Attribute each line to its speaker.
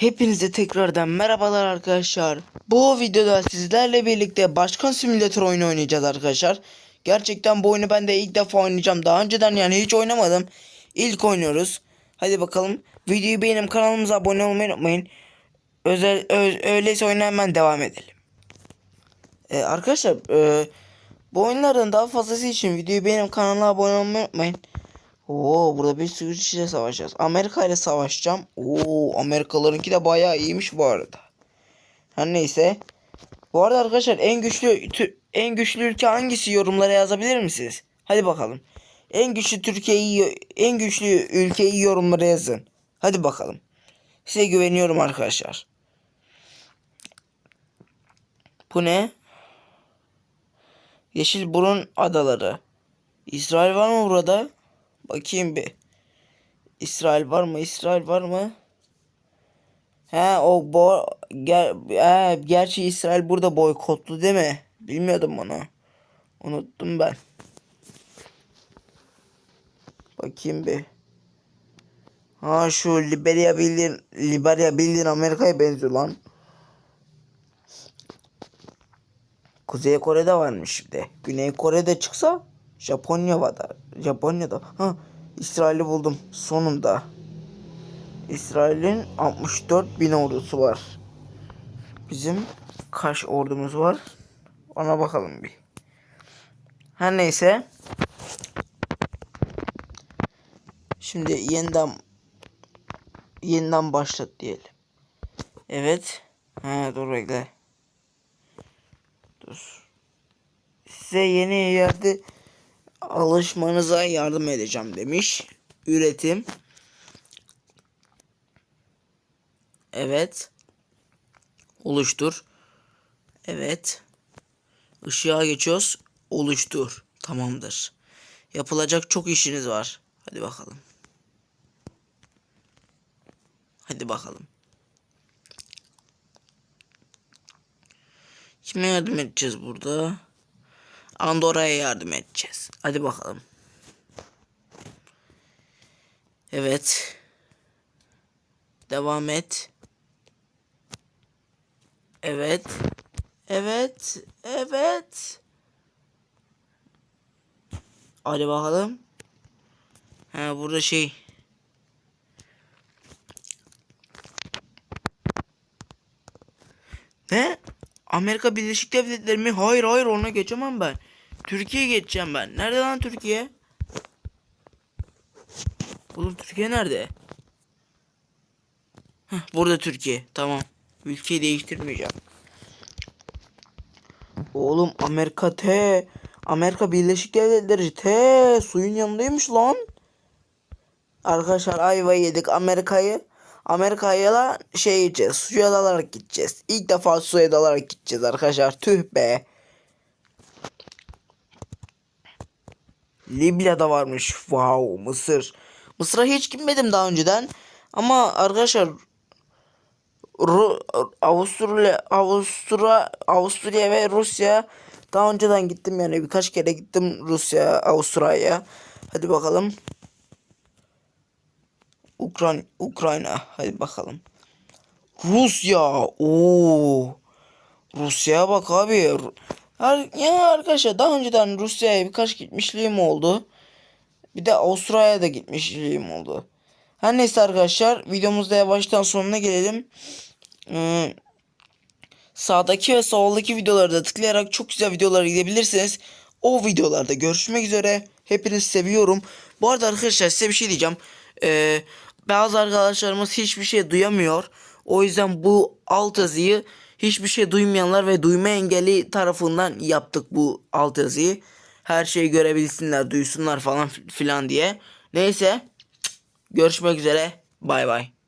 Speaker 1: Hepinize tekrardan merhabalar arkadaşlar. Bu videoda sizlerle birlikte Başkan Simülatör oyunu oynayacağız arkadaşlar. Gerçekten bu oyunu ben de ilk defa oynayacağım. Daha önceden yani hiç oynamadım. İlk oynuyoruz. Hadi bakalım. Videoyu beğenip kanalımıza abone olmayı unutmayın. Özel, ö- öyleyse oyuna devam edelim. Ee, arkadaşlar e, bu oyunlardan daha fazlası için videoyu beğenip kanala abone olmayı unutmayın. Oo burada bir sürü kişiyle savaşacağız. Amerika ile savaşacağım. Oo Amerikalılarınki de bayağı iyiymiş bu arada. Her neyse. Bu arada arkadaşlar en güçlü en güçlü ülke hangisi yorumlara yazabilir misiniz? Hadi bakalım. En güçlü Türkiye'yi en güçlü ülkeyi yorumlara yazın. Hadi bakalım. Size güveniyorum arkadaşlar. Bu ne? Yeşilburun adaları. İsrail var mı burada? Bakayım bir. İsrail var mı? İsrail var mı? He o bo ger he, gerçi İsrail burada boykotlu değil mi? Bilmiyordum onu. Unuttum ben. Bakayım bir. Ha şu Liberya bildiğin Liberya bildiğin Amerika'ya benziyor lan. Kuzey Kore'de varmış de. Güney Kore'de çıksa Japonya var da. Japonya'da. Ha İsrail'i buldum sonunda. İsrail'in 64 bin ordusu var. Bizim kaç ordumuz var? Ona bakalım bir. Her neyse. Şimdi yeniden yeniden başlat diyelim. Evet. Ha dur bekle. Dur. Size yeni yerde alışmanıza yardım edeceğim demiş. Üretim. Evet. Oluştur. Evet. Işığa geçiyoruz. Oluştur. Tamamdır. Yapılacak çok işiniz var. Hadi bakalım. Hadi bakalım. Kime yardım edeceğiz burada? Andorra'ya yardım edeceğiz. Hadi bakalım. Evet. Devam et. Evet. Evet. Evet. Hadi bakalım. Ha burada şey. Ne? Amerika Birleşik Devletleri mi? Hayır hayır ona geçemem ben. Türkiye'ye geçeceğim ben. Nerede lan Türkiye? Oğlum Türkiye nerede? Heh, burada Türkiye. Tamam. Ülkeyi değiştirmeyeceğim. Oğlum Amerika T. Amerika Birleşik Devletleri T. Suyun yanındaymış lan. Arkadaşlar ayva yedik Amerika'yı. Amerika'ya la şey gideceğiz. Suya dalarak gideceğiz. İlk defa suya dalarak gideceğiz arkadaşlar. Tüh be. Libya'da varmış. Wow Mısır. Mısır'a hiç gitmedim daha önceden. Ama arkadaşlar Ru Avusturya, Avusturya, Avusturya ve Rusya daha önceden gittim yani birkaç kere gittim Rusya, Avusturya'ya. Hadi bakalım. Ukran Ukrayna hadi bakalım. Rusya. Oo. Rusya'ya bak abi. Her, yani arkadaşlar daha önceden Rusya'ya birkaç gitmişliğim oldu. Bir de Avustralya'ya da gitmişliğim oldu. Her neyse arkadaşlar videomuzda yavaştan sonuna gelelim. Ee, sağdaki ve soldaki videoları da tıklayarak çok güzel videolara gidebilirsiniz. O videolarda görüşmek üzere. Hepinizi seviyorum. Bu arada arkadaşlar size bir şey diyeceğim. Ee, bazı arkadaşlarımız hiçbir şey duyamıyor. O yüzden bu alt yazıyı hiçbir şey duymayanlar ve duyma engelli tarafından yaptık bu alt yazıyı. Her şeyi görebilsinler, duysunlar falan filan diye. Neyse. Görüşmek üzere. Bay bay.